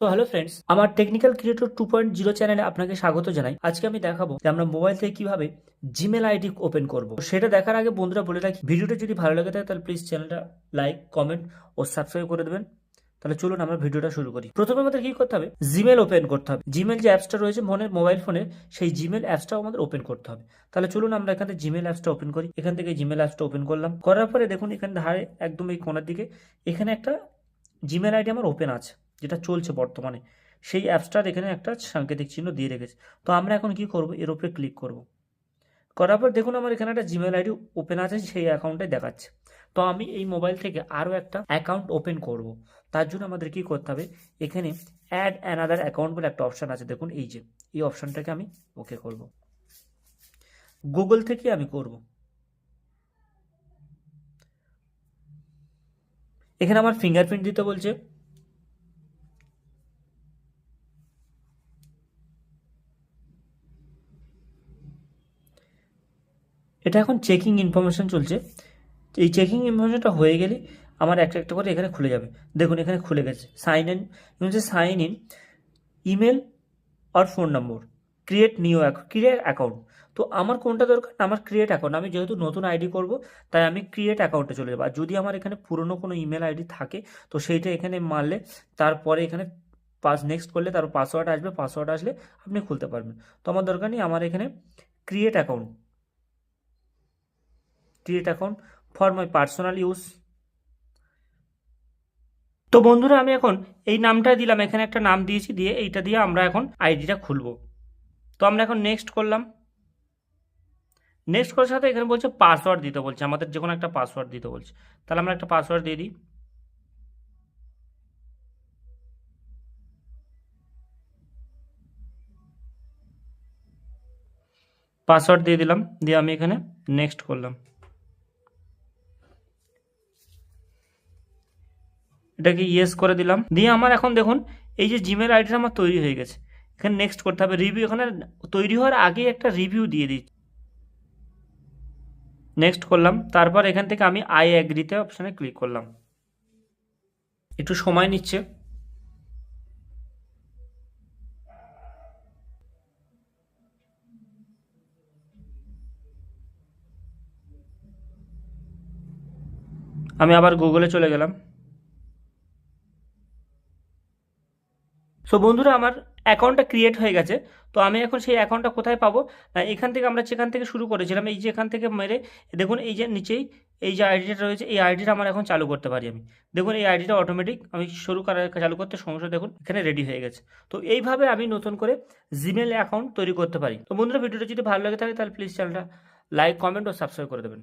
তো hello friends আমার technical creator two point zero চ্যানেলে আপনাকে স্বাগত জানাই। আজকে আমি দেখাবো যে আমরা মোবাইল থেকে কীভাবে জিমেল আইডি ওপেন করব। সেটা দেখার আগে বন্ধুরা বলে রাখি, ভিডিওটা যদি ভালো লাগে থাকে, তাহলে প্লিজ চ্যানেলটা লাইক কমেন্ট ও সাবস্ক্রাইব করে দেবেন। তাহলে চলুন আমরা ভিডিওটা শুরু করি। প্রথমে আমাদের কি করতে হবে? জিমেল ওপেন করতে হবে। জিমেল যে অ্যাপসটা রয়েছে মনের মোবাইল ফোনে সেই জিমেল অ্যাপসটাও আমাদের ওপেন করতে হবে। তাহলে চলুন আমরা এখান জিমেল অ্যাপসটা ওপেন করি। এখান থেকে জিমেল অ্যাপসটা ওপেন করলাম। করার পরে দেখুন এখানে ধারে একদম এই কোনার দিকে, এখানে একটা জিমেল আইডি আমার ওপেন আছে। যেটা চলছে বর্তমানে, সেই অ্যাপসটার এখানে একটা সাংকেতিক চিহ্ন দিয়ে রেখেছে। তো আমরা এখন কি করব? এর উপরে ক্লিক করব। করার পর দেখুন আমার এখানে একটা জিমেল আইডি ওপেন আছে, সেই অ্যাকাউন্টে দেখাচ্ছে। তো আমি এই মোবাইল থেকে আরও একটা অ্যাকাউন্ট ওপেন করব। তার জন্য আমাদের কি করতে হবে? এখানে অ্যাড অ্যানাদার অ্যাকাউন্ট বলে একটা অপশান আছে, দেখুন এই যে, এই অপশানটাকে আমি ওকে করব। গুগল থেকে আমি করব। এখানে আমার ফিঙ্গারপ্রিন্ট দিতে বলছে। এটা এখন চেকিং ইনফরমেশন চলছে। এই চেকিং ইনফরমেশনটা হয়ে গেলে আমার একটা একটা করে এখানে খুলে যাবে। দেখুন, এখানে খুলে গেছে। সাইন ইন হচ্ছে sign in email R phone number create new create account তো আমার কোনটা দরকার? আমার ক্রিয়েট অ্যাকাউন্ট আমি যেহেতু নতুন আইডি করব, তাই আমি ক্রিয়েট অ্যাকাউন্টে চলে যাব। আর যদি আমার এখানে পুরনো কোনো ইমেল আইডি থাকে, তো সেইটা এখানে মারলে তারপরে এখানে পাস নেক্সট করলে তার পাসওয়ার্ড আসবে। পাসওয়ার্ড আসলে আপনি খুলতে পারবেন। তো আমার দরকার নেই, আমার এখানে create account create account for my personal use তো বন্ধুরা, আমি এখন এই নামটা দিলাম, এখানে একটা নাম দিয়েছি, দিয়ে এইটা দিয়ে আমরা এখন আইডিটা খুলব। তো আমরা এখন নেক্সট করলাম। নেক্সট করার সাথে এখানে বলছে পাসওয়ার্ড দিতে বলছে, আমাদের যে কোনো একটা পাসওয়ার্ড দিতে বলছে। তাহলে আমরা একটা পাসওয়ার্ড দিয়ে দিই। পাসওয়ার্ড দিয়ে দিলাম, দিয়ে আমি এখানে নেক্সট করলাম। এটাকে ইয়েস করে দিলাম। দিয়ে আমার এখন দেখুন, এই যে জিমেল আইডিটা আমার তৈরি হয়ে গেছে। এখানে নেক্সট করতে হবে। রিভিউ এখানে তৈরি হওয়ার আগেই একটা রিভিউ দিয়ে দিচ্ছি নেক্সট করলাম। তারপর এখান থেকে আমি আই অ্যাগ্রিতে অপশানে ক্লিক করলাম। একটু সময় নিচ্ছে। আমি আবার গুগলে চলে গেলাম। সো বন্ধুরা, আমার অ্যাকাউন্টটা ক্রিয়েট হয়ে গেছে। তো আমি এখন সেই অ্যাকাউন্টটা কোথায় পাবো? এখান থেকে আমরা যেখান থেকে শুরু করেছিলাম এই যে এখান থেকে মেরে, দেখুন এই যে নিচেই, এই যে আইডিটা রয়েছে, এই আইডিটা আমার এখন চালু করতে পারি আমি। দেখুন এই আইডিটা অটোমেটিক আমি শুরু করার, চালু করতে সমস্যা, দেখুন এখানে রেডি হয়ে গেছে। তো এইভাবে আমি নতুন করে জিমেল অ্যাকাউন্ট তৈরি করতে পারি। তো বন্ধুরা, ভিডিওটা যদি ভালো লাগে থাকে তাহলে প্লিজ চ্যানেলটা লাইক কমেন্ট ও সাবস্ক্রাইব করে দেবেন।